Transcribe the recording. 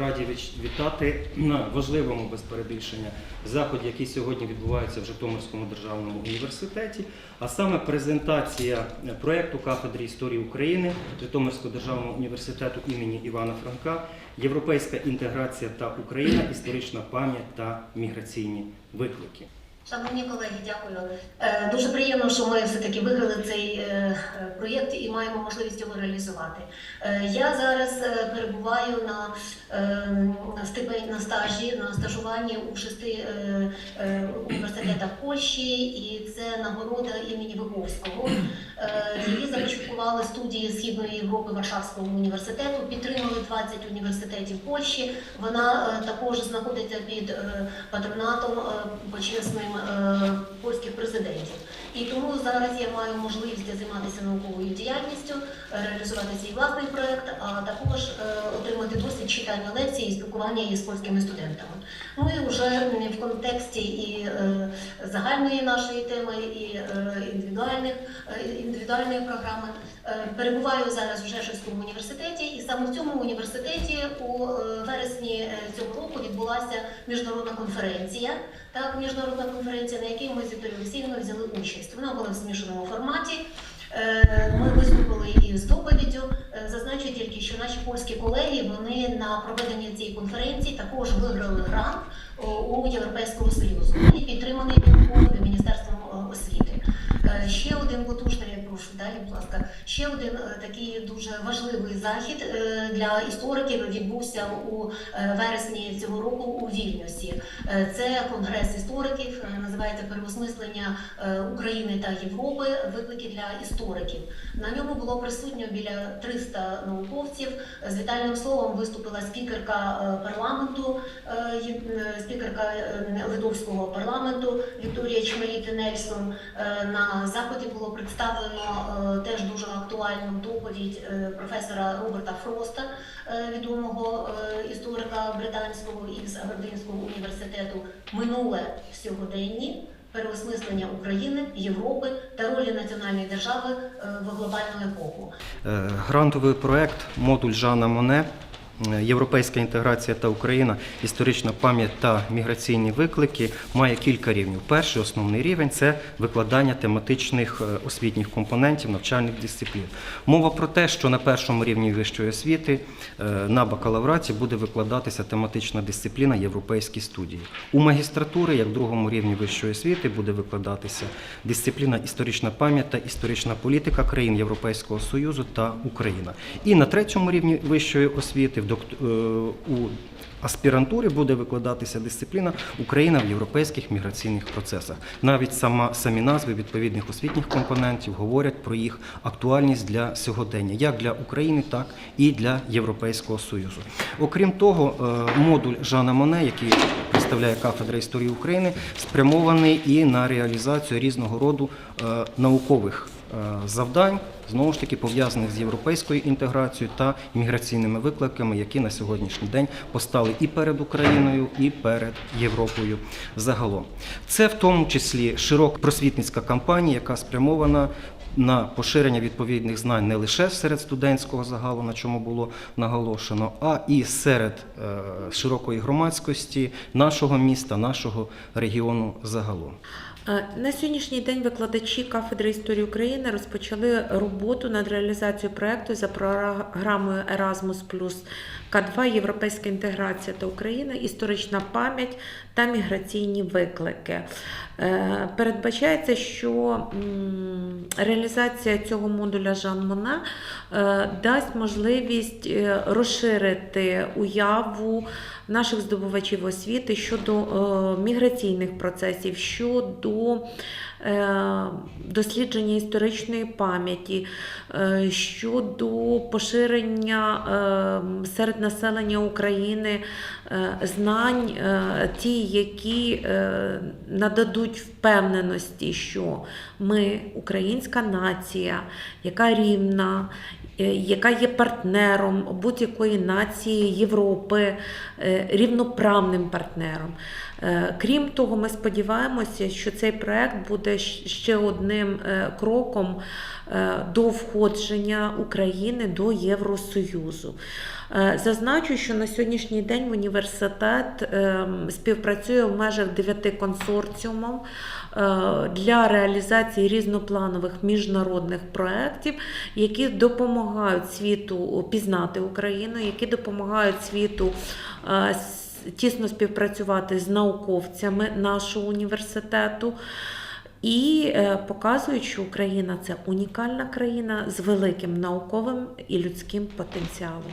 раді вітати на важливому без перебільшення заході, який сьогодні відбувається в Житомирському державному університеті, а саме презентація проєкту кафедри історії України Житомирського державного університету імені Івана Франка, Європейська інтеграція та Україна, історична пам'ять та міграційні виклики. Шановні колеги, дякую. Е, Дуже приємно, що ми все-таки виграли цей е, проєкт і маємо можливість його реалізувати. Е, Я зараз перебуваю на, на стажі, на стажуванні у шести університетах Польщі, і це нагорода імені Виговського. Її започаткували студії Східної Європи Варшавського університету, підтримали 20 університетів Польщі. Вона також знаходиться під патронатом почесним е, польських президентів. І тому зараз я маю можливість займатися науковою діяльністю, реалізувати свій власний проект, а також е, досвід читання лекцій і спілкування із польськими студентами. Ну і вже в контексті і е, загальної нашої теми, і е, індивідуальних е, індивідуальної програми. Перебуваю зараз в Жешовському університеті, і саме в цьому університеті у вересні цього року відбулася міжнародна конференція. Так, міжнародна конференція, на якій ми з Вікторією Олексіївною взяли участь. Вона була в змішаному форматі. Е, Ми виступили із доповіддю. Е, Зазначу тільки, що наші польські колеги вони на проведення цієї конференції також виграли грант у Європейського Союзу і підтриманий він Міністерством е, освіти. Е, Ще один потужний, далі, будь ласка. Ще один е, такий дуже важливий захід е, для істориків відбувся у е, вересні цього року у Вільнюсі. Це конгрес істориків, називається переосмислення України та Європи. Виклики для істориків. На ньому було присутньо біля 300 науковців. З вітальним словом виступила спікерка парламенту, спікерка Литовського парламенту Вікторія Чмеліти Нельсон. Е, На заході було представлено теж дуже актуальну доповідь е, професора Роберта Фроста, е, відомого е, історика британського із Абердинського університету Минуле сьогоденні. Переосмислення України, Європи та ролі національної держави е, в глобальну епоху. Е, Грантовий проект модуль Жана Моне. Е, Європейська інтеграція та Україна, історична пам'ять та міграційні виклики має кілька рівнів. Перший основний рівень це викладання тематичних е, освітніх компонентів навчальних дисциплін. Мова про те, що на першому рівні вищої освіти е, на бакалавраті буде викладатися тематична дисципліна європейські студії. У магістратури, як другому рівні вищої освіти, буде викладатися дисципліна історична пам'ять та історична політика країн Європейського Союзу та Україна. І на третьому рівні вищої освіти у аспірантурі буде викладатися дисципліна Україна в європейських міграційних процесах. Навіть сама самі назви відповідних освітніх компонентів говорять про їх актуальність для сьогодення, як для України, так і для Європейського Союзу. Окрім того, е, модуль Жана Моне, який представляє кафедра історії України, спрямований і на реалізацію різного роду е, наукових е, завдань, знову ж таки пов'язаних з європейською інтеграцією та міграційними викликами, які на сьогоднішній день постали і перед Україною, і перед Європою загалом. Це в тому числі широка просвітницька кампанія, яка спрямована на поширення відповідних знань не лише серед студентського загалу, на чому було наголошено, а і серед е, широкої громадськості нашого міста, нашого регіону загалом. Е, На сьогоднішній день викладачі кафедри історії України розпочали роботу над реалізацією проекту за програмою Erasmus К2 Європейська інтеграція та Україна, історична пам'ять та міграційні виклики. Е, Передбачається, що реалізація цього модуля Жан Моне е, дасть можливість розширити уяву наших здобувачів освіти щодо міграційних процесів, щодо е, дослідження історичної пам'яті, е, щодо поширення е, серед населення України знань, ті, які нададуть впевненості, що ми українська нація, яка рівна, яка є партнером будь-якої нації Європи, рівноправним партнером. Е, Крім того, ми сподіваємося, що цей проект буде ще одним е, кроком е, до входження України до Євросоюзу. Зазначу, що на сьогоднішній день університет ем, співпрацює в межах дев'яти консорціумів для реалізації різнопланових міжнародних проєктів, які допомагають світу пізнати Україну, які допомагають світу тісно співпрацювати з науковцями нашого університету. І е, показують, що Україна це унікальна країна з великим науковим і людським потенціалом.